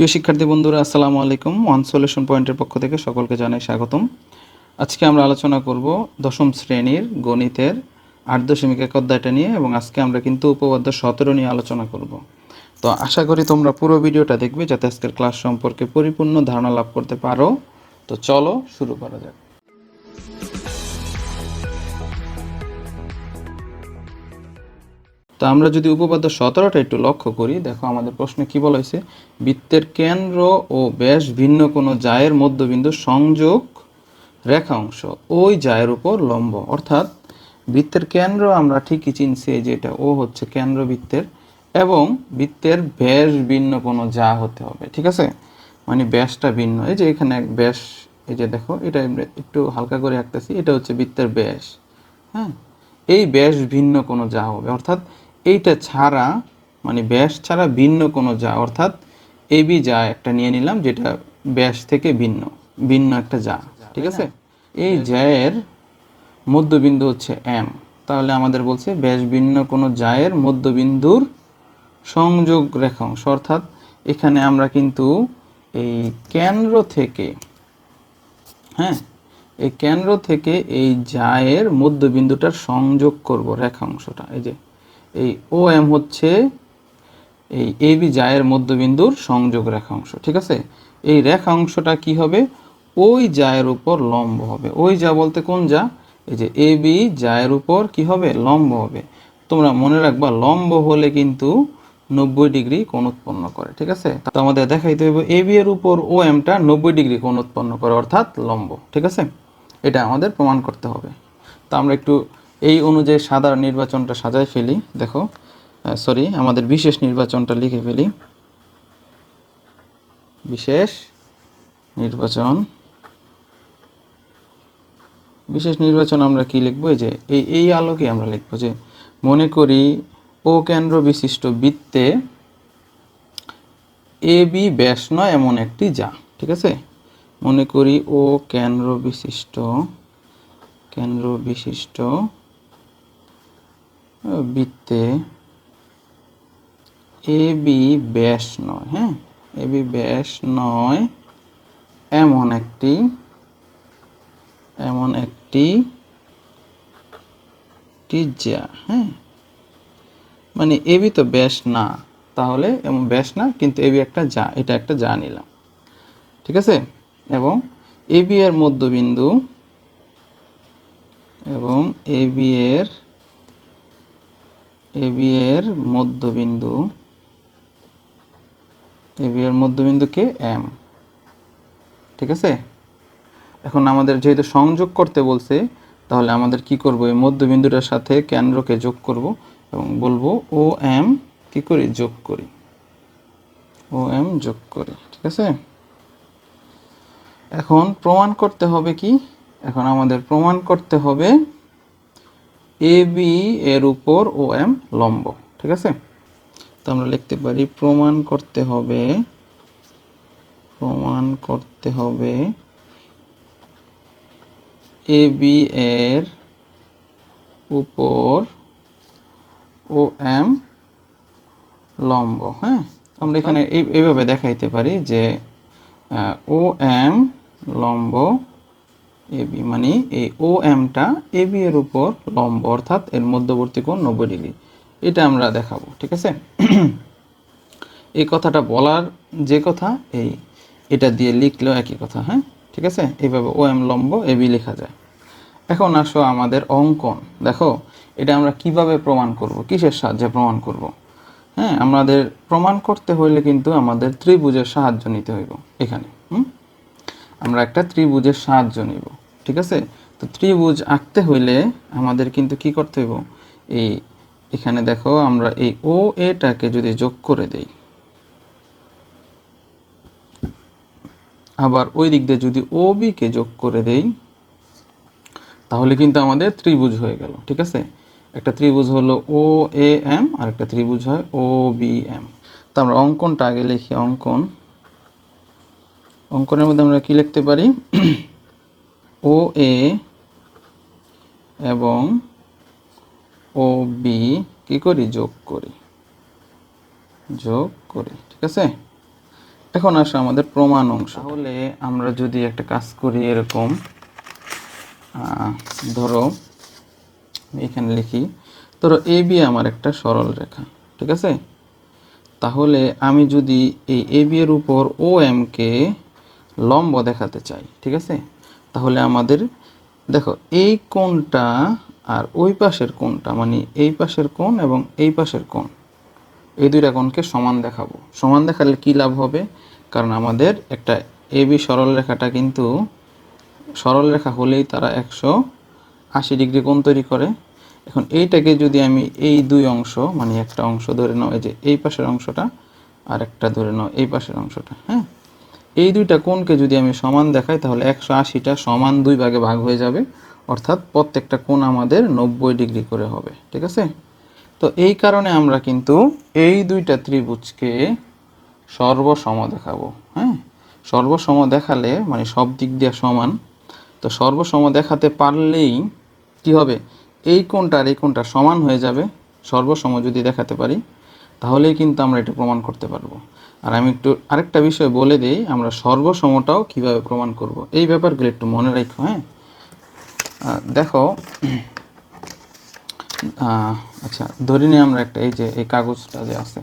প্রিয় শিক্ষার্থী বন্ধুরা, আসসালামু আলাইকুম। ওয়ান সলিউশন পয়েন্টের পক্ষ থেকে সকলকে জানাই স্বাগতম। আজকে আমরা আলোচনা করব দশম শ্রেণির গণিতের আট দশমিক এক অধ্যায়টা নিয়ে এবং আজকে আমরা কিন্তু উপপাদ্য সতেরো নিয়ে আলোচনা করব। তো আশা করি তোমরা পুরো ভিডিওটা দেখবে যাতে আজকের ক্লাস সম্পর্কে পরিপূর্ণ ধারণা লাভ করতে পারো। তো চলো শুরু করা যাক। তো আমরা যদি উপপাদ্য সতেরোটা একটু লক্ষ্য করি, দেখো আমাদের প্রশ্নে কি বলা হয়েছে? বৃত্তের কেন্দ্র ও ব্যাস ভিন্ন কোনো জায়ের মধ্যবিন্দু সংযোগ রেখা অংশ ওই জায়ের উপর লম্ব। অর্থাৎ বৃত্তের কেন্দ্র আমরা ঠিকই চিনছি যে এটা ও হচ্ছে কেন্দ্র বৃত্তের এবং বৃত্তের ব্যাস ভিন্ন কোনো যা হতে হবে, ঠিক আছে? মানে ব্যাসটা ভিন্ন। এই যে এখানে এক ব্যাস, এই যে দেখো, এটা একটু হালকা করে আঁকতেছি, এটা হচ্ছে বৃত্তের ব্যাস হ্যাঁ? এই ব্যাস ভিন্ন কোনো যা হবে। অর্থাৎ এইটা ছাড়া মানে ব্যাস ছাড়া ভিন্ন কোনো যা অর্থাৎ এবি যা একটা নিয়ে নিলাম যেটা ব্যাস থেকে ভিন্ন ভিন্ন একটা যা ঠিক আছে? এই জায়ের মধ্যবিন্দু হচ্ছে এম তাহলে আমাদের বলছে ব্যাস ভিন্ন কোনো জায়ের মধ্যবিন্দুর সংযোগ রেখাংশ অর্থাৎ এখানে আমরা কিন্তু এই কেন্দ্র থেকে হ্যাঁ এই কেন্দ্র থেকে এই জায়ের মধ্যবিন্দুটার সংযোগ করব রেখাংশটা এই যে এই ও এম হচ্ছে এই এ বি জায়ের মধ্যবিন্দুর সংযোগ রেখাংশ, ঠিক আছে? এই রেখাংশটা কি হবে? ওই জায়ের উপর লম্ব হবে। ওই যা বলতে কোন যা? এই যে এ বি জায়ের উপর কি হবে? লম্ব হবে। তোমরা মনে রাখবা, লম্ব হলে কিন্তু নব্বই ডিগ্রি কোণ উৎপন্ন করে, ঠিক আছে? তো আমাদের দেখাইতে হবে এ বি এর উপর ও এমটা নব্বই ডিগ্রি কোণ উৎপন্ন করে, অর্থাৎ লম্ব, ঠিক আছে? এটা আমাদের প্রমাণ করতে হবে। তো আমরা একটু এই অনুযায়ী সাধারণ নির্বাচনটা সাজাই ফেলি, দেখো। সরি আমাদের বিশেষ নির্বাচনটা লিখে ফেলি। বিশেষ নির্বাচন। বিশেষ নির্বাচন আমরা কি লিখব? যে, এই এই আলোকে আমরা লিখব যে, মনে করি ও কেন্দ্র বিশিষ্ট বৃত্তে এ, বি ব্যাস নয় এমন একটি যা, ঠিক আছে? মনে করি ও কেন্দ্র বিশিষ্ট কেন্দ্র বিশিষ্ট বৃত্তে এ বি ব্যাস নয় হ্যাঁ? এ বি ব্যাস নয়, এমন একটি এমন একটি টিজা হ্যাঁ? মানে এবি তো ব্যাস না, তাহলে এমন ব্যাস না, কিন্তু এবি একটা যা, এটা একটা যা নিলাম। ঠিক আছে? এবং এবি এর মধ্যবিন্দু, এবং এবি এর এবি এর মধ্যবিন্দু এবি এর মধ্যবিন্দুকে এম ঠিক আছে? এখন আমাদের যেহেতু সংযোগ করতে বলছে, তাহলে আমাদের কি করব? এই মধ্যবিন্দুটার সাথে কেন্দ্রকে যোগ করব এবং বলব ও এম কি করি? যোগ করি। ও এম যোগ করি, ঠিক আছে? এখন প্রমাণ করতে হবে কি? এখন আমাদের প্রমাণ করতে হবে এ বি এর উপর ও এম লম্ব, ঠিক আছে? তো আমরা লিখতে পারি, প্রমাণ করতে হবে, প্রমাণ করতে হবে এ বি এর উপর ও এম লম্ব হ্যাঁ? আমরা এখানে এই- এইভাবে দেখাইতে পারি যে ও এম লম্ব এ বি মানে এই ও এমটা এ বি এর উপর লম্ব, অর্থাৎ এর মধ্যবর্তী কোণ নব্বই ডিগ্রি। এটা আমরা দেখাবো, ঠিক আছে? এই কথাটা বলার যে কথা, এই এটা দিয়ে লিখলেও একই কথা হ্যাঁ? ঠিক আছে? এইভাবে ও এম লম্ব এ বি লেখা যায়। এখন আসো আমাদের অঙ্কন। দেখো, এটা আমরা কীভাবে প্রমাণ করব? কিসের সাহায্যে প্রমাণ করব? হ্যাঁ আমাদের প্রমাণ করতে হইলে কিন্তু আমাদের ত্রিভুজের সাহায্য নিতে হইব। এখানে, হুম? আমরা একটা ত্রিভুজের সাহায্য নিব। ঠিক আছে? তো ত্রিভুজ আঁকতে হইলে আমাদের কিন্তু কি করতে হইব? এই এখানে দেখো, আমরা এই ও এটাকে যদি যোগ করে দেই, আবার ওই দিক দিয়ে যদি ও বিকে যোগ করে দেই, তাহলে কিন্তু আমাদের ত্রিভুজ হয়ে গেল, ঠিক আছে? একটা ত্রিভুজ হলো ও এ এম আর একটা ত্রিভুজ হয় ও বি এম তো আমরা অঙ্কনটা আগে লিখি, অঙ্কন। অঙ্কনের মধ্যে আমরা কি লিখতে পারি? ও এ এবং ও বি কি করি? যোগ করি। যোগ করি, ঠিক আছে? এখন আসে আমাদের প্রমাণ অংশ। তাহলে আমরা যদি একটা কাজ করি এরকম ধরো এখানে লিখি, ধরো এ, বি আমার একটা সরল রেখা, ঠিক আছে? তাহলে আমি যদি এই এ, বি এর উপর ও এমকে লম্ব দেখাতে চাই, ঠিক আছে? তাহলে আমাদের, দেখো, এই কোণটা আর ওই পাশের কোণটা মানে এই পাশের কোণ এবং এই পাশের কোণ, এই দুইটা কোণকে সমান দেখাবো। সমান দেখালে কি লাভ হবে? কারণ আমাদের একটা এ বি সরল রেখাটা কিন্তু, সরল রেখা হলেই তারা একশো আশি ডিগ্রি কোণ তৈরি করে। এখন এইটাকে যদি আমি এই দুই অংশ মানে একটা অংশ ধরে নাও, এই যে এই পাশের অংশটা আর একটা ধরে নাও, এই পাশের অংশটা হ্যাঁ? এই দুইটা কোণকে যদি আমি সমান দেখাই, তাহলে একশো আশিটা সমান দুই ভাগে ভাগ হয়ে যাবে। অর্থাৎ প্রত্যেকটা কোণ আমাদের নব্বই ডিগ্রি করে হবে, ঠিক আছে? তো এই কারণে আমরা কিন্তু এই দুইটা ত্রিভুজকে সর্বসম দেখাবো হ্যাঁ? সর্বসম দেখালে মানে সব দিক দিয়ে সমান। তো সর্বসম দেখাতে পারলেই কি হবে? এই কোণটা আর এই কোণটা সমান হয়ে যাবে। সর্বসম যদি দেখাতে পারি, তাহলেই কিন্তু আমরা এটা প্রমাণ করতে পারব। আর আমি একটু আরেকটা বিষয় বলে দিই, আমরা সর্বসমটাও কীভাবে প্রমাণ করব? এই ব্যাপারগুলো একটু মনে রাখো হ্যাঁ? দেখো আচ্ছা ধরে নিই আমরা একটা, এই যে, এই কাগজটা যে আছে,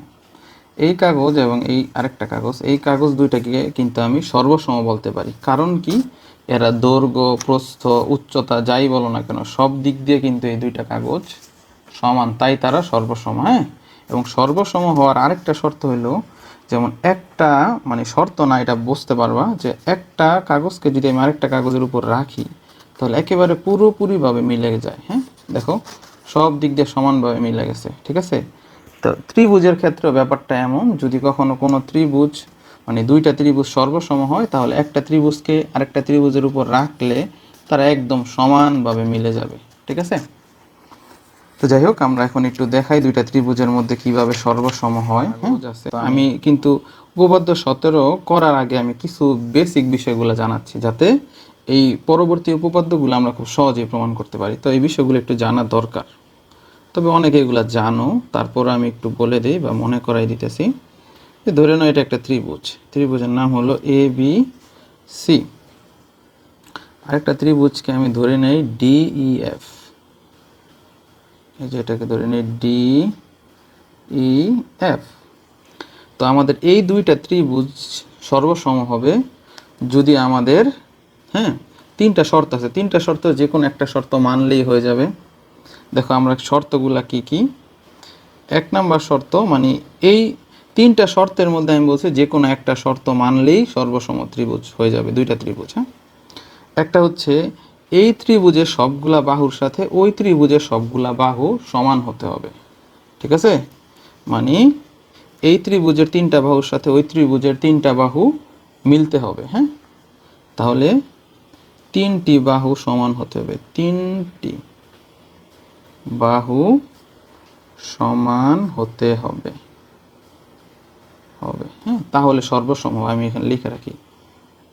এই কাগজ এবং এই আরেকটা কাগজ, এই কাগজ দুইটাকে কিন্তু আমি সর্বসম বলতে পারি। কারণ কি? এরা দৈর্ঘ্য, প্রস্থ, উচ্চতা, যাই বলো না কেন, সব দিক দিয়ে কিন্তু এই দুইটা কাগজ সমান, তাই তারা সর্বসম হ্যাঁ? এবং সর্বসম হওয়ার আরেকটা শর্ত হলো যেমন একটা মানে শর্ত না, এটা বুঝতে পারবা যে একটা কাগজকে যদি আমি আরেকটা কাগজের উপর রাখি, তাহলে একেবারে পুরোপুরিভাবে মিলে যায় হ্যাঁ? দেখো, সব দিক দিয়ে সমানভাবে মিলে গেছে, ঠিক আছে? তো ত্রিভুজের ক্ষেত্রে ব্যাপারটা এমন, যদি কখনো কোনো ত্রিভুজ মানে দুইটা ত্রিভুজ সর্বসম হয়, তাহলে একটা ত্রিভুজকে আরেকটা ত্রিভুজের উপর রাখলে তারা একদম সমানভাবে মিলে যাবে, ঠিক আছে? তো যাই হোক আমরা এখন একটু দেখাই দুইটা ত্রিভুজের মধ্যে কীভাবে সর্বসম হয় হ্যাঁ? তো আমি কিন্তু উপপাদ্য সতেরো করার আগে আমি কিছু বেসিক বিষয়গুলো জানাচ্ছি যাতে এই পরবর্তী উপপাদ্যগুলো আমরা খুব সহজেই প্রমাণ করতে পারি। তো এই বিষয়গুলো একটু জানা দরকার। তবে অনেকে এগুলো জানো তারপর আমি একটু বলে দিই বা মনে করাই দিতেছি। যে ধরে নাও এটা একটা ত্রিভুজ। ত্রিভুজের নাম হলো এ বি সি আরেকটা ত্রিভুজকে আমি ধরে নেই ডিই এফ এই যে এটাকে ধরে নিই ডি ই এফ তো আমাদের এই দুইটা ত্রিভুজ সর্বসম হবে যদি আমাদের হ্যাঁ তিনটা শর্ত আছে। তিনটা শর্ত যে কোনো একটা শর্ত মানলেই হয়ে যাবে। দেখো আমরা শর্তগুলা কি কি? এক নাম্বার শর্ত মানে এই তিনটা শর্তের মধ্যে আমি বলছি যে কোনো একটা শর্ত মানলেই সর্বসম ত্রিভুজ হয়ে যাবে, দুইটা ত্রিভুজ হ্যাঁ। একটা হচ্ছে এই ত্রিভুজের সবগুলা বাহুর সাথে ওই ত্রিভুজের সবগুলা বাহু সমান হতে হবে। ঠিক আছে? মানে এই ত্রিভুজের তিনটা বাহুর সাথে ওই ত্রিভুজের তিনটা বাহু মিলতে হবে হ্যাঁ? তাহলে তিনটি বাহু সমান হতে হবে। তিনটি বাহু সমান হতে হবে। হবে হ্যাঁ? তাহলে সর্বসম, আমি এখানে লিখে রাখি।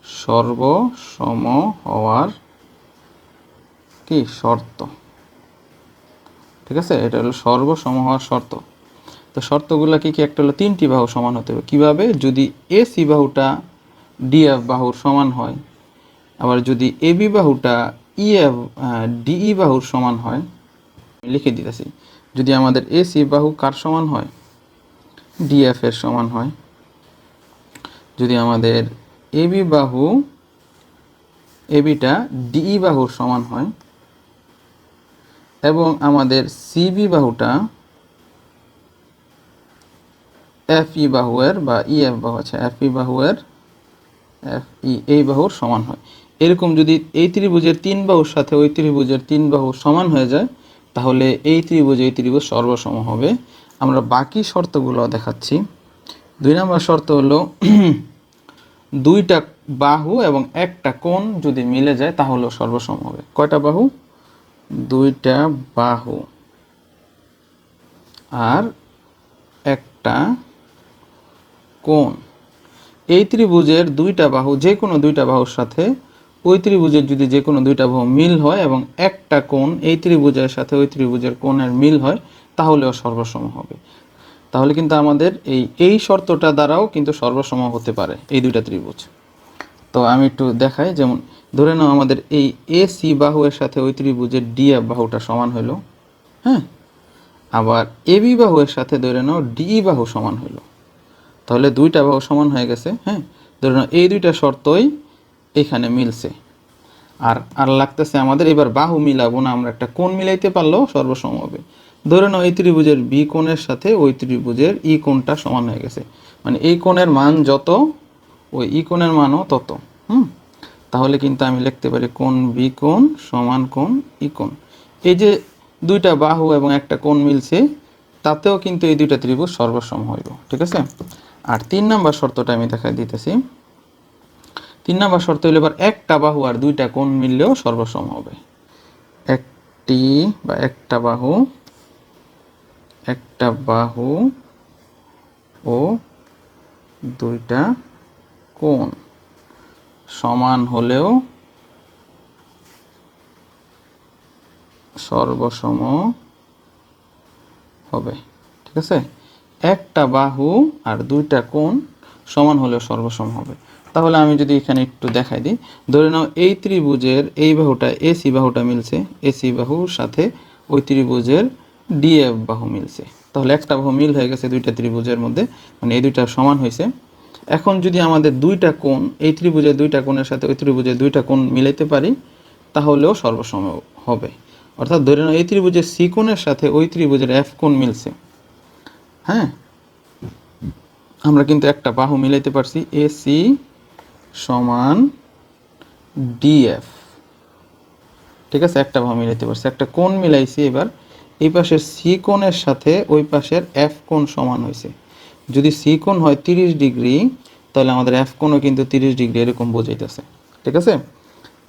সর্বসম হওয়ার কি শর্ত? ঠিক আছে? এটা হলো সর্বসম হওয়ার শর্ত। তো শর্তগুলো কি কি? একটা হলো তিনটি বাহু সমান হতে হবে। কীভাবে? যদি এ সি বাহুটা ডিএফ বাহুর সমান হয়, আবার যদি এ বি বাহুটা ইএফ ডিই বাহুর সমান হয় লিখে দিতেছি। যদি আমাদের এ সি বাহু কার সমান হয়? ডিএফ এর সমান হয়। যদি আমাদের এবি বাহু, এ এবিটা ডিই বাহুর সমান হয় এবং আমাদের সিবি বাহুটা এফ ই বাহুয়ের বা ই এফ বাহু আছে এফ ই বাহুয়ের এফ ই এই বাহুর সমান হয়। এরকম যদি এই ত্রিভুজের তিন বাহুর সাথে ওই ত্রিভুজের তিন বাহু সমান হয়ে যায়, তাহলে এই ত্রিভুজ এই ত্রিভুজ সর্বসম হবে। আমরা বাকি শর্তগুলো দেখাচ্ছি। দুই নম্বর শর্ত হলো দুইটা বাহু এবং একটা কোণ যদি মিলে যায়, তাহলেও সর্বসম হবে। কয়টা বাহু? দুইটা বাহু। আর একটা কোণ। এই ত্রিভুজের দুইটা বাহু, যে কোনো দুইটা বাহুর সাথে, ওই ত্রিভুজের যদি যে কোনো দুইটা বাহু মিল হয় এবং একটা কোণ, এই ত্রিভুজের সাথে ওই ত্রিভুজের কোণের মিল হয়, তাহলেও সর্বসম হবে। তাহলে কিন্তু আমাদের এই এই শর্তটা দ্বারাও কিন্তু সর্বসম হতে পারে, এই দুইটা ত্রিভুজ। তো আমি একটু দেখাই, যেমন ধরে নাও আমাদের এই এ সি বাহুয়ের সাথে ওই ত্রিভুজের ডি এফ বাহুটা সমান হলো হ্যাঁ? আবার এ বি বাহুয়ের সাথে ধরে নাও ডি বাহু সমান হলো। তাহলে দুইটা বাহু সমান হয়ে গেছে হ্যাঁ? ধরে নাও এই দুইটা শর্তই এখানে মিলছে। আর আর লাগতেছে আমাদের এবার বাহু মিলাবো না, আমরা একটা কোণ মিলাইতে পারলেও সর্বসম হবে। ধরে নাও এই ত্রিভুজের বি কোণের সাথে ওই ত্রিভুজের ই কোণটা সমান হয়ে গেছে। মানে এই কোণের মান যত ওই ই কোণের মানও তত, হুম? তাহলে কিন্তু আমি লিখতে পারি কোণ বি কোণ সমান কোণ ই কোণ। এই যে দুইটা বাহু এবং একটা কোণ মিলছে, তাতেও কিন্তু এই দুইটা ত্রিভুজ সর্বসম হইব, ঠিক আছে? আর তিন নাম্বার শর্তটা আমি দেখাই দিতেছি। তিন নাম্বার শর্ত হইলে এবার একটা বাহু আর দুইটা কোণ মিললেও সর্বসম হবে। একটি বা একটা বাহু একটা বাহু ও দুইটা কোণ সমান হলেও সর্বসম হবে, ঠিক আছে? একটা বাহু আর দুইটা কোণ সমান হলেও সর্বসম হবে। তাহলে আমি যদি এখানে একটু দেখাই দিই, ধরে নাও এই ত্রিভুজের এই বাহুটা এসি বাহুটা মিলছে এসি বাহুর সাথে ওই ত্রিভুজের ডিএফ বাহু মিলছে। তাহলে একটা বাহু মিল হয়ে গেছে দুইটা ত্রিভুজের মধ্যে মানে এই দুইটা সমান হয়েছে। এখন যদি আমাদের দুইটা কোণ, এই ত্রিভুজের দুইটা কোণের সাথে ওই ত্রিভুজের দুইটা কোণ মিলাইতে পারি, তাহলেও সর্বসম হবে। অর্থাৎ ধরে নাও, এই ত্রিভুজের সি কোণের সাথে ওই ত্রিভুজের এফ কোণ মিলছে। হ্যাঁ? আমরা কিন্তু একটা বাহু মিলাইতে পারছি, এ সি সমান ডিএফ ঠিক আছে? একটা বাহু মিলাইতে পারছি, একটা কোণ মিলাইছি এবার। এই পাশের সি কোণের সাথে ওই পাশের এফ কোণ সমান হয়েছে যদি সি কোণ হয় তিরিশ ডিগ্রি, তাহলে আমাদের এফ কোণও কিন্তু তিরিশ ডিগ্রি এরকম বোঝাইতেছে। ঠিক আছে?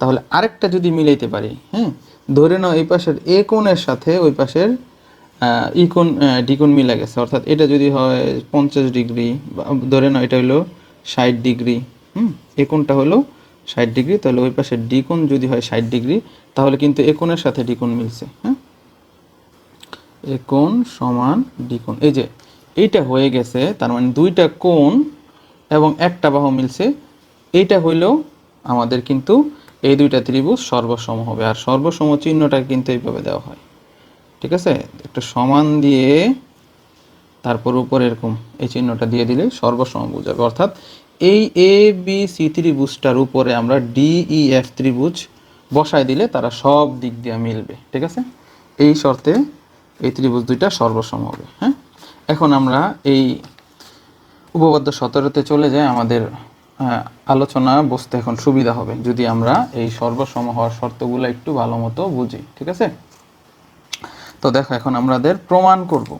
তাহলে আরেকটা যদি মিলাইতে পারি হ্যাঁ? ধরে নাও এই পাশের এ কোণের সাথে ওই পাশের ই কোণ ডি কোণ মিলে গেছে। অর্থাৎ এটা যদি হয় পঞ্চাশ ডিগ্রি, বা ধরে নাও এটা হলো ষাট ডিগ্রি, হুম? কোণটা হলো ষাট ডিগ্রি, তাহলে ওই পাশের ডি কোণ যদি হয় ষাট ডিগ্রি, তাহলে কিন্তু এ কোণের সাথে ডি কোণ মিলছে হ্যাঁ? কোণ সমান ডি কোণ। এই যে এইটা হয়ে গেছে, তার মানে দুইটা কোণ এবং একটা বাহু মিলছে। এইটা হইলেও আমাদের কিন্তু এই দুইটা ত্রিভুজ সর্বসম হবে, আর সর্বসম চিহ্নটা কিন্তু এইভাবে দেওয়া হয়। ঠিক আছে? একটা সমান দিয়ে তারপর উপর এরকম এই চিহ্নটা দিয়ে দিলে সর্বসম বোঝাবে অর্থাৎ এই এ বি সি ত্রিভুজটার উপরে আমরা ডি ই এফ ত্রিভুজ বসায় দিলে তারা সব দিক দিয়ে মিলবে। ঠিক আছে? এই শর্তে এই ত্রিভুজ দুইটা সর্বসম হবে হ্যাঁ? এখন আমরা এই উপপাদ্য সতেরোতে চলে যাই, আমাদের আলোচনা বসতে এখন সুবিধা হবে, যদি আমরা এই সর্বসম হওয়ার শর্তগুলো একটু ভালো মতো বুঝি, ঠিক আছে? তো দেখো, এখন আমাদের প্রমাণ করব।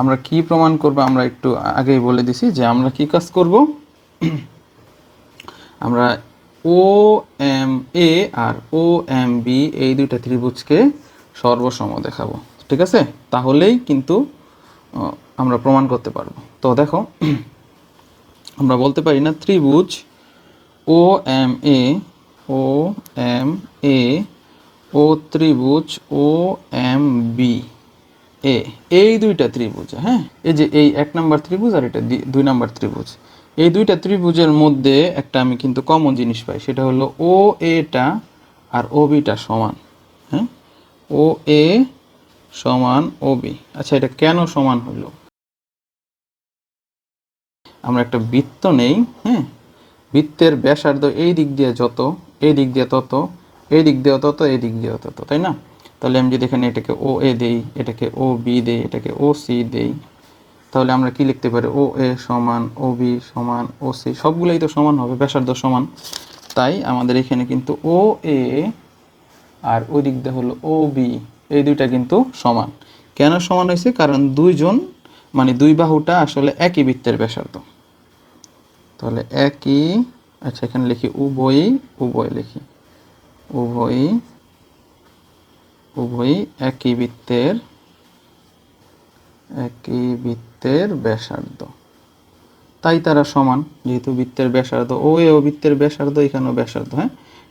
আমরা কি প্রমাণ করব? আমরা একটু আগেই বলে দিছি যে আমরা কি কাজ করব? আমরা ও এম এ আর ও এম বি এই দুইটা ত্রিভুজকে সর্বসম দেখাবো, ঠিক আছে? তাহলেই কিন্তু আমরা প্রমাণ করতে পারব। তো দেখো, আমরা বলতে পারি না ত্রিভুজ ও M A O M A ও ত্রিভুজ ও এম বি এ এই দুইটা ত্রিভুজ হ্যাঁ? এই যে এই এক নাম্বার ত্রিভুজ আর এটা দুই নাম্বার ত্রিভুজ। এই দুইটা ত্রিভুজের মধ্যে একটা আমি কিন্তু কমন জিনিস পাই, সেটা হলো ও এটা আর ও বিটা সমান হ্যাঁ? ও এ সমান ও বি আচ্ছা এটা কেন সমান হলো? আমরা একটা বৃত্ত নেই হ্যাঁ? বৃত্তের ব্যাসার্ধ এই দিক দিয়ে যত, এই দিক দিয়ে তত, এই দিক দিয়ে তত, এই দিক দিয়ে তত, তাই না? তাহলে আমি যদি এখানে এটাকে ও এ দেই, এটাকে ও বি দেই, এটাকে ও সি দেই, তাহলে আমরা কি লিখতে পারি? ও এ সমান ও বি সমান ও সি সবগুলোই তো সমান হবে, ব্যাসার্ধ সমান। তাই আমাদের এখানে কিন্তু ও এ আর ওই দিক দিয়ে হলো ও বি এই দুইটা কিন্তু সমান। কেন সমান হয়েছে? কারণ দুইজন মানে দুই বাহুটা আসলে একই বৃত্তের ব্যাসার্ধ। তাহলে একই আচ্ছা এখানে লিখি উভয়ই, উভয় লিখি। উভয়ই উভয়ই একই বৃত্তের একই বৃত্তের ব্যাসার্ধ। তাই তারা সমান, যেহেতু বৃত্তের ব্যাসার্ধ, ও এ ও বৃত্তের ব্যাসার্ধ, এখানেও ব্যাসার্ধ হ্যাঁ?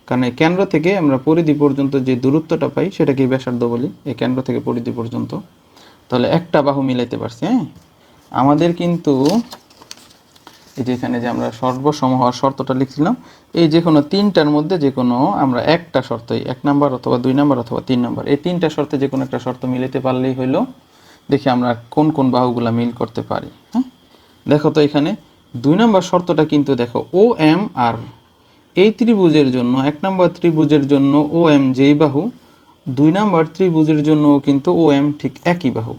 কারণ এই কেন্দ্র থেকে আমরা পরিধি পর্যন্ত যে দূরত্বটা পাই সেটাকে ব্যাসার্ধ বলি, এই কেন্দ্র থেকে পরিধি পর্যন্ত। তাহলে একটা বাহু মিলাইতে পারছি হ্যাঁ? আমাদের কিন্তু এই যে এখানে যে আমরা সর্বসম হওয়ার শর্তটা লিখছিলাম, এই যে কোনো তিনটার মধ্যে যে কোনো আমরা একটা শর্তই, এক নাম্বার অথবা দুই নাম্বার অথবা তিন নাম্বার, এই তিনটা শর্তে যে কোনো একটা শর্ত মিলাতে পারলেই হইল, দেখি আমরা কোন কোন বাহুগুলা মিল করতে পারি হ্যাঁ? দেখো তো এখানে দুই নাম্বার শর্তটা কিন্তু দেখো ও এম আর এই ত্রিভুজের জন্য, এক নম্বর ত্রিভুজের জন্য ও এম যেই বাহু, দুই নাম্বার ত্রিভুজের জন্য কিন্তু ও এম ঠিক একই বাহু।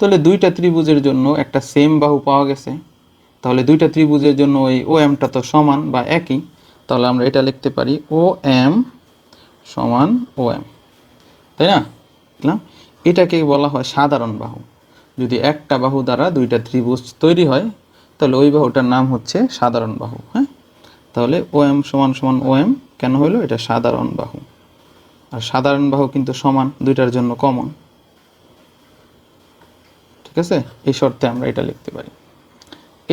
তাহলে দুইটা ত্রিভুজের জন্য একটা সেম বাহু পাওয়া গেছে। তাহলে দুইটা ত্রিভুজের জন্য ওই ও এমটা তো সমান বা একই। তাহলে আমরা এটা লিখতে পারি ও এম সমান ও এম তাই না? বুঝলাম এটাকে বলা হয় সাধারণ বাহু। যদি একটা বাহু দ্বারা দুইটা ত্রিভুজ তৈরি হয়, তাহলে ওই বাহুটার নাম হচ্ছে সাধারণ বাহু হ্যাঁ? তাহলে ও এম সমান সমান ও এম কেন হলো এটা সাধারণ বাহু। আর সাধারণ বাহু কিন্তু সমান দুইটার জন্য কমন ঠিক আছে? এই শর্তে আমরা এটা লিখতে পারি।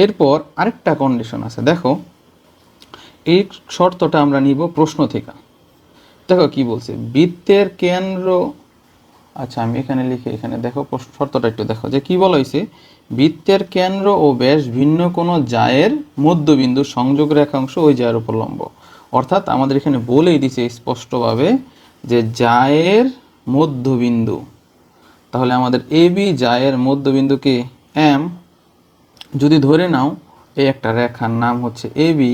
এরপর আরেকটা কন্ডিশন আছে। দেখো, এই শর্তটা আমরা নিব প্রশ্ন থেকে। দেখো কি বলছে, বৃত্তের কেন্দ্র আচ্ছা আমি এখানে লিখে এখানে দেখো শর্তটা একটু দেখো যে কি বলা হয়েছে? বৃত্তের কেন্দ্র ও ব্যাস ভিন্ন কোনো জায়ের মধ্যবিন্দু সংযোগ রেখাংশ ওই জায়ের উপর লম্ব। অর্থাৎ আমাদের এখানে বলেই দিছে স্পষ্টভাবে যে জায়ের মধ্যবিন্দু। তাহলে আমাদের এ বি জায়ের মধ্যবিন্দুকে এম, যদি ধরে নাও, এই একটা রেখার নাম হচ্ছে এ বি।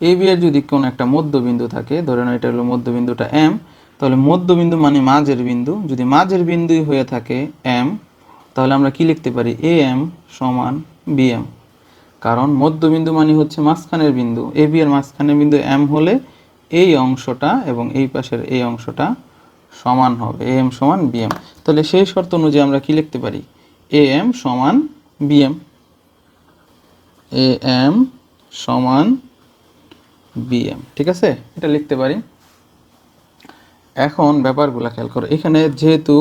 এ বি এর যদি কোনো একটা মধ্যবিন্দু থাকে, ধরে নাও এটা হলো মধ্যবিন্দুটা এম, তাহলে মধ্যবিন্দু মানে মাঝের বিন্দু। যদি মাঝের বিন্দুই হয়ে থাকে এম তাহলে আমরা কি লিখতে পারি? এ এম সমান বি এম কারণ মধ্যবিন্দু মানে হচ্ছে মাঝখানের বিন্দু। এ বি এর মাঝখানের বিন্দু এম হলে এই অংশটা এবং এই পাশের এই অংশটা সমান হবে। এ এম সমান বি এম তাহলে সেই শর্ত অনুযায়ী আমরা কি লিখতে পারি? এ এম সমান বি এম এ এম সমান বি এম ঠিক আছে? এটা লিখতে পারি। এখন ব্যাপারগুলো খেয়াল করো। এখানে যেহেতু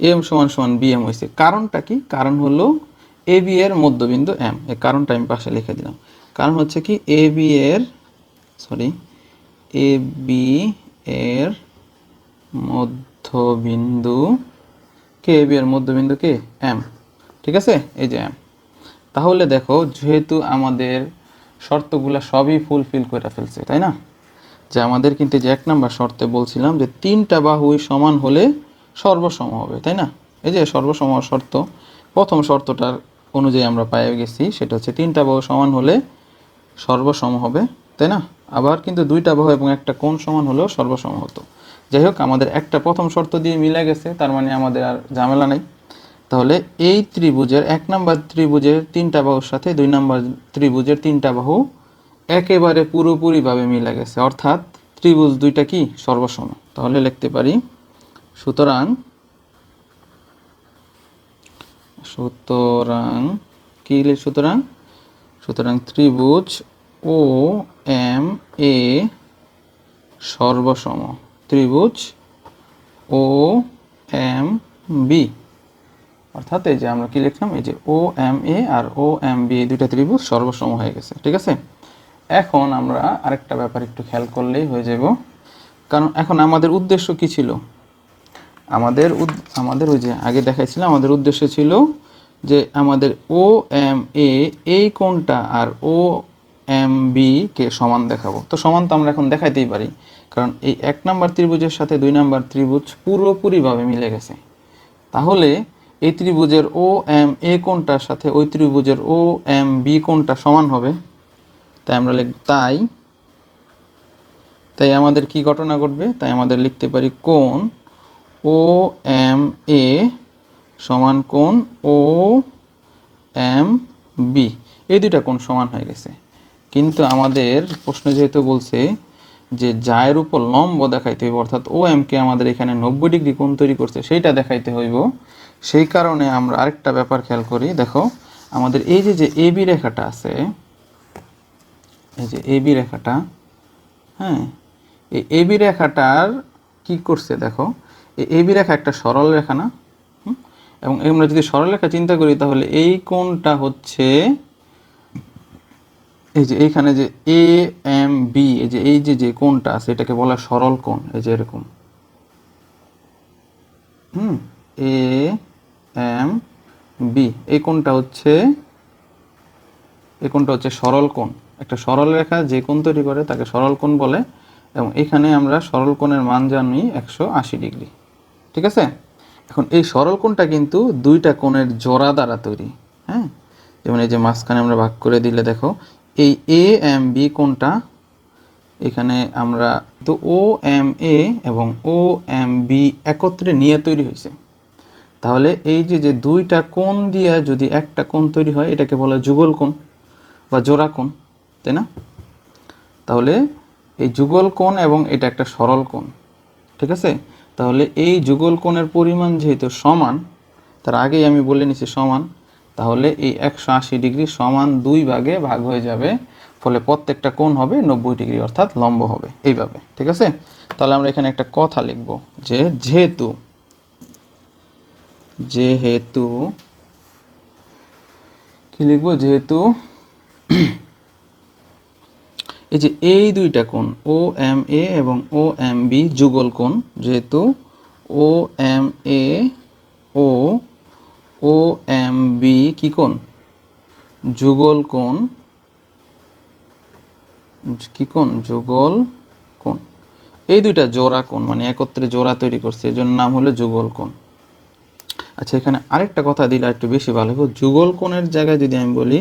এম সমান সমান বি এম হয়েছে কারণটা কি? কারণ হলো এ বি এর মধ্যবিন্দু এম। এই কারণটা আমি পাশে লিখে দিলাম। কারণ হচ্ছে কি, এ বি এর, সরি, এ বি এর মধ্যবিন্দু কে? এ বি এর মধ্যবিন্দু কে? এম। ঠিক আছে? এই যে এম। তাহলে দেখো, যেহেতু আমাদের শর্তগুলো সবই ফুলফিল করে ফেলছে, তাই না? যে আমাদের কিন্তু যে এক নাম্বার শর্তে বলছিলাম যে তিনটা বাহুই সমান হলে সর্বসম হবে, তাই না? এই যে সর্বসম শর্ত, প্রথম শর্তটার অনুযায়ী আমরা পেয়ে গেছি, সেটা হচ্ছে তিনটা বাহু সমান হলে সর্বসম হবে, তাই না? আবার কিন্তু দুইটা বাহু এবং একটা কোণ সমান হলেও সর্বসম হতো। যাই হোক, আমাদের একটা প্রথম শর্ত দিয়ে মিলে গেছে, তার মানে আমাদের আর ঝামেলা নাই। তাহলে এই ত্রিভুজের এক নাম্বার ত্রিভুজের তিনটা বাহুর সাথে দুই নাম্বার ত্রিভুজের তিনটা বাহু একেবারে পুরোপুরিভাবে মিলে গেছে। অর্থাৎ ত্রিভুজ দুইটা কি? সর্বসম। তাহলে লিখতে পারি সুতরাং সুতরাং, কি সুতরাং? সুতরাং ত্রিভুজ ও এম এ সর্বসম। ত্রিভুজ ও এম বি। অর্থাৎ এই যে আমরা কি লিখলাম? এই যে ও এম এ আর ও এম বি দুইটা ত্রিভুজ সর্বসম হয়ে গেছে, ঠিক আছে? এখন আমরা আরেকটা ব্যাপার একটু খেয়াল করলেই হয়ে যাব কারণ এখন আমাদের উদ্দেশ্য কি ছিল? আমাদের আমাদের ওই যে আগে দেখাইছিলাম, আমাদের উদ্দেশ্য ছিল যে আমাদের ও এম এ এই কোণটা আর ও এম বি কে সমান দেখাবো। তো সমান তো আমরা এখন দেখাইতেই পারি, কারণ এই এক নাম্বার ত্রিভুজের সাথে দুই নাম্বার ত্রিভুজ পুরোপুরিভাবে মিলে গেছে। তাহলে এই ত্রিভুজের ও এম এ কোণটার সাথে ওই ত্রিভুজের ও এম বি কোণটা সমান হবে। তাই আমরা লিখ তাই। তাই আমাদের কি ঘটনা ঘটবে? তাই আমাদের লিখতে পারি কোণ ও এম এ সমান কোণ ও এম বি এই দুইটা কোণ সমান হয়ে গেছে। কিন্তু আমাদের প্রশ্ন যেহেতু বলছে যে জায়ের উপর লম্ব দেখাইতে হইব, অর্থাৎ ও এম কে আমাদের এখানে নব্বই ডিগ্রি কোণ তৈরি করছে, সেইটা দেখাইতে হইব। সেই কারণে আমরা আরেকটা ব্যাপার খেয়াল করি। দেখো, আমাদের এই যে যে এ বি রেখাটা আছে, এই যে এ বি রেখাটা হ্যাঁ এই এ বি রেখাটার কি করছে, দেখো এই এ বি রেখা একটা সরল রেখা না? এবং আমরা যদি সরল রেখা চিন্তা করি, তাহলে এই কোণটা হচ্ছে এই যে এইখানে যে এ, এম, বি, এই যে এই যে যে কোণটা আছে, এটাকে বলা সরল কোণ, এই যে এরকম। হুম? এ, এম, বি, এই কোণটা হচ্ছে, এই কোণটা হচ্ছে সরল কোণ। একটা সরল রেখা যে কোণ তৈরি করে, তাকে সরল কোণ বলে। এবং এখানে আমরা সরল কোণের মান জানি একশো আশি ডিগ্রি। ঠিক আছে? এখন এই সরল কোণটা কিন্তু দুইটা কোণের জোড়া দ্বারা তৈরি হ্যাঁ? যেমন এই যে মাঝখানে আমরা ভাগ করে দিলে দেখো, এই এ এম বি কোণটা, এখানে আমরা তো ও এম এ এবং ও এম বি একত্রে নিয়ে তৈরি হয়েছে। তাহলে এই যে যে দুইটা কোণ দিয়ে যদি একটা কোণ তৈরি হয়, এটাকে বলা যুগল কোণ বা জোড়া কোণ, তাই না? তাহলে এই যুগল কোণ এবং এটা একটা সরল কোণ, ঠিক আছে? তাহলে এই যুগল কোণের পরিমাণ যেহেতু সমান, তার আগেই আমি বলে নিছি সমান, তাহলে এই একশো আশি ডিগ্রি সমান দুই ভাগে ভাগ হয়ে যাবে, ফলে প্রত্যেকটা কোণ হবে নব্বই ডিগ্রি, অর্থাৎ লম্ব হবে, এইভাবে, ঠিক আছে? তাহলে আমরা এখানে একটা কথা লিখব যে যেহেতু যেহেতু, কি লিখব? যেহেতু এই যে এই দুইটা কোণ ও এম এ এবং ও এম বি যুগল কোণ, যেহেতু ও এম এ ও ও এম বি কি কোণ? যুগল কোণ। কি কোণ? যুগল কোণ। এই দুইটা জোড়া কোণ মানে একত্রে জোড়া তৈরি করছে, এর জন্য নাম হলো যুগল কোণ। আচ্ছা এখানে আরেকটা কথা দিলে একটু বেশি ভালো হবে যুগল কোণের জায়গায় যদি আমি বলি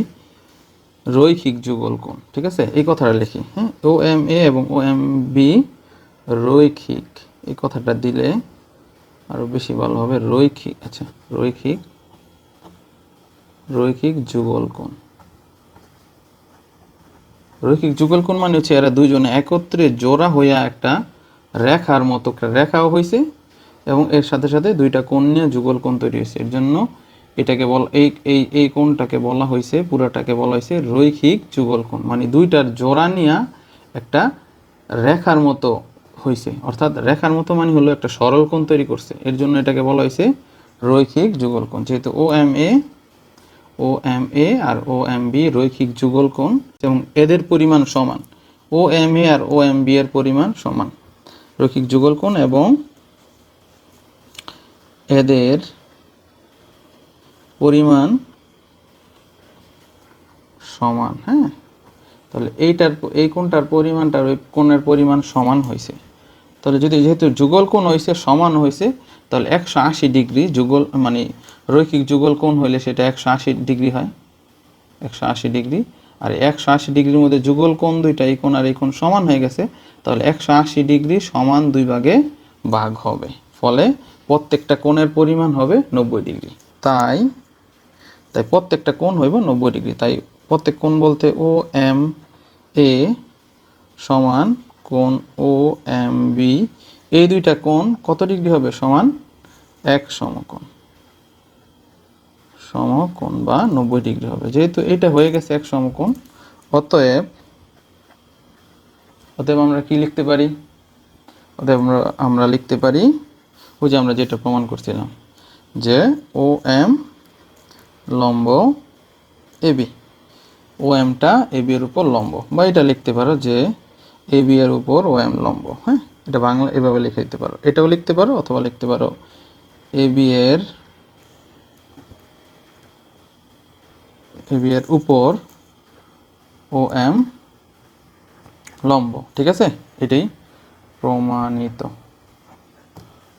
রৈখিক যুগল কোণ, ঠিক আছে? এই কথাটা লিখি হ্যাঁ? ও এম এ এবং ও এম বি রৈখিক, এই কথাটা দিলে আরও বেশি ভালো হবে। রৈখিক আচ্ছা রৈখিক রৈখিক যুগল কোণ। রৈখিক যুগল কোণ মানে হচ্ছে এরা দুইজনে একত্রে জোড়া হইয়া একটা রেখার মতো একটা রেখাও হয়েছে এবং এর সাথে সাথে দুইটা কোণ নিয়ে যুগল কোণ তৈরি হয়েছে এর জন্য এটাকে বল, এই এই এই কোণটাকে বলা হয়েছে, পুরাটাকে বলা হয়েছে রৈখিক যুগল কোণ। মানে দুইটার জোড়া নিয়ে একটা রেখার মতো হয়েছে অর্থাৎ রেখার মতো মানে হলো একটা সরল কোণ তৈরি করছে। এর জন্য এটাকে বলা হয়েছে রৈখিক যুগল কোণ। যেহেতু O M A O M A R O M B রৈখিক যুগল কোণ এবং এদের পরিমাণ সমান। ও এম এ আর ও এম বি এর পরিমাণ সমান। রৈখিক যুগল কোণ এবং এদের পরিমাণ সমান হ্যাঁ? তাহলে এইটার এই কোণটার পরিমাণটার ওই কোণের পরিমাণ সমান হয়েছে। তাহলে যদি যেহেতু যুগল কোণ হয়েছে, সমান হয়েছে, তাহলে একশো আশি ডিগ্রি যুগল মানে রৈখিক যুগল কোণ হইলে সেটা একশো আশি ডিগ্রি হয়। একশো আশি ডিগ্রি। আর একশো আশি ডিগ্রির মধ্যে যুগল কোণ দুইটা, এই কোণ আর এই কোণ সমান হয়ে গেছে, তাহলে একশো আশি ডিগ্রি সমান দুই ভাগে ভাগ হবে। ফলে প্রত্যেকটা কোণের পরিমাণ হবে নব্বই ডিগ্রি। তাই তাই প্রত্যেকটা কোণ হইব নব্বই ডিগ্রি। তাই প্রত্যেক কোণ বলতে ও এম এ সমান কোণ ও এম বি এই দুইটা কোণ কত ডিগ্রি হবে? সমান এক সমকোণ। সমকোণ বা নব্বই ডিগ্রি হবে। যেহেতু এটা হয়ে গেছে এক সমকোণ, অতএব অতএব আমরা কি লিখতে পারি? অতএব আমরা আমরা লিখতে পারি, ওই যে আমরা যেটা প্রমাণ করছিলাম, যে ও এম লম্ব এবি ও এমটা এবি এর উপর লম্ব। বা এটা লিখতে পারো যে এবি এর উপর ও লম্ব হ্যাঁ? এটা বাংলা এভাবে লিখে দিতে পারো। এটাও লিখতে পারো অথবা লিখতে পারো এবি এর এবি এর উপর ও এম লম্ব, ঠিক আছে? এটাই প্রমাণিত।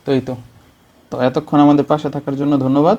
তো এই তো। তো এতক্ষণ আমাদের পাশে থাকার জন্য ধন্যবাদ।